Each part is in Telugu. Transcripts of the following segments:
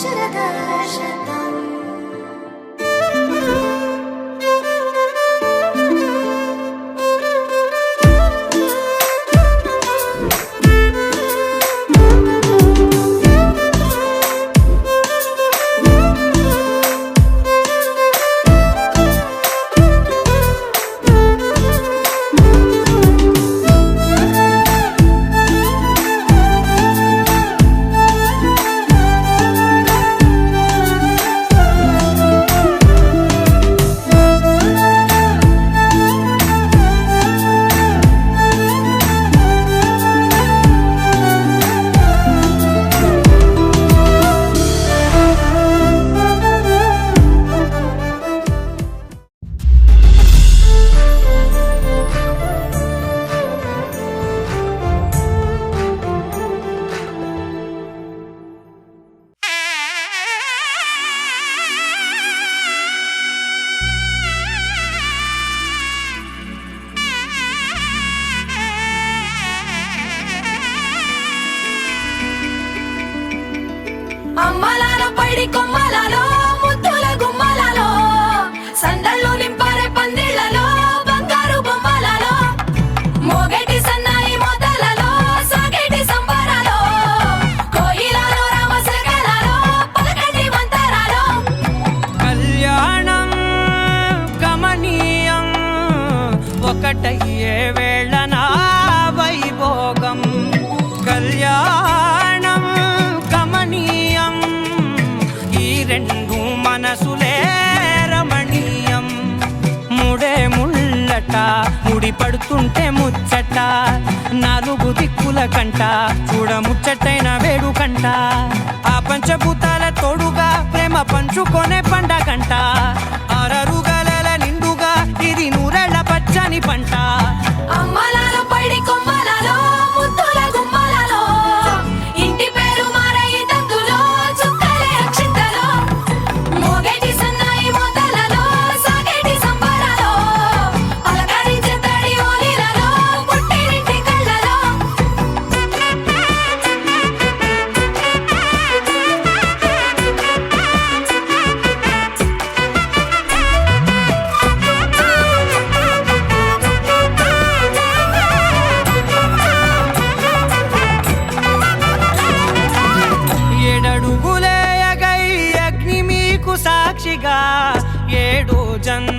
should I die? party పడుతుంటే ముచ్చట. నాలుగు దిక్కుల కంట. చూడ ముచ్చటైన వేడు కంట ఆ పంచభూతాల తోడుగా ప్రేమ పంచుకొనే పంట.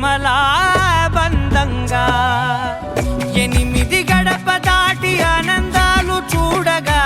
జన్మలా బంధంగా ఎనిమిది గడప దాటి ఆనందాలు చూడగా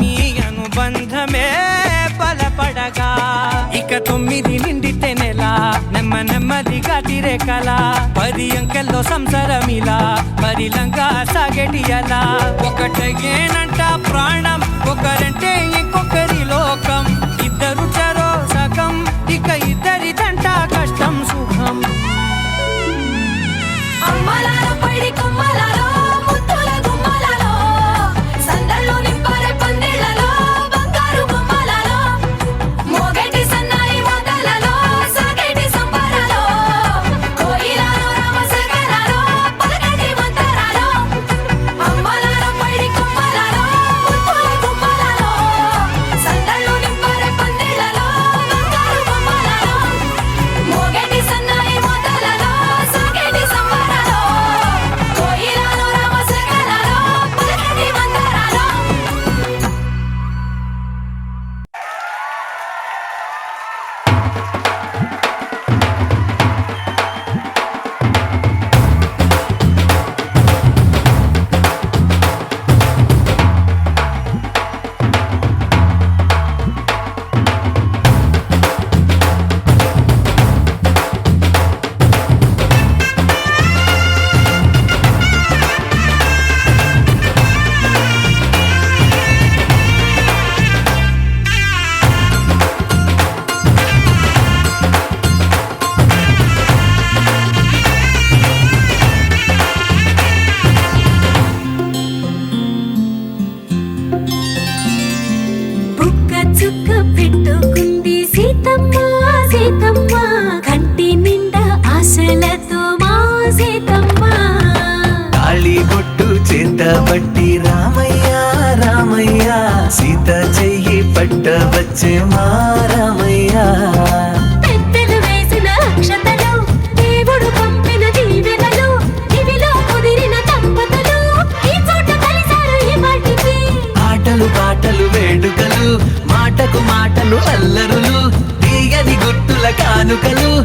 మీ అనుబంధమే బలపడగా ఇక తొమ్మిది నిండితే నెల నెమ్మ నెమ్మదిగా తిరే కళ పది అంకెల్లో సంసారమిలా పరిలంగా సాగటియలా. ఒకటేనంట ప్రాణం ఒక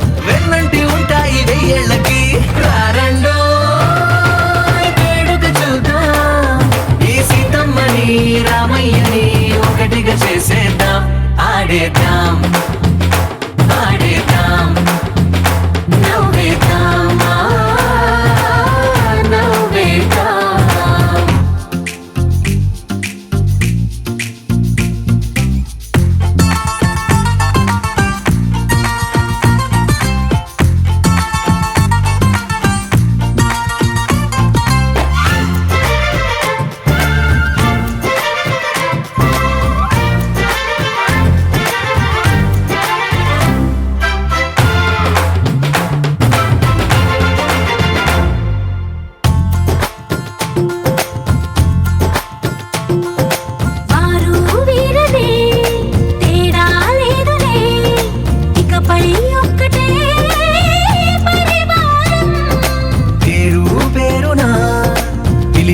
వెన్నంటి ఉంటాయి వెయ్యేళ్ళకి. రారండో చూద్దాం. ఈ సీతమ్మని రామయ్యని ఒకటిగా చేసేద్దాం. ఆడేద్దాం.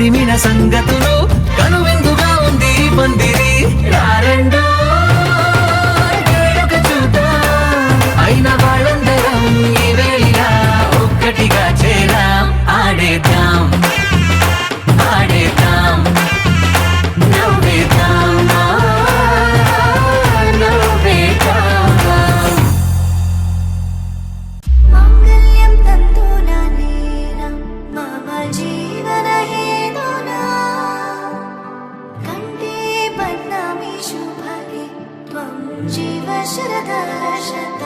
తరిమిన సంగతులు. should I die?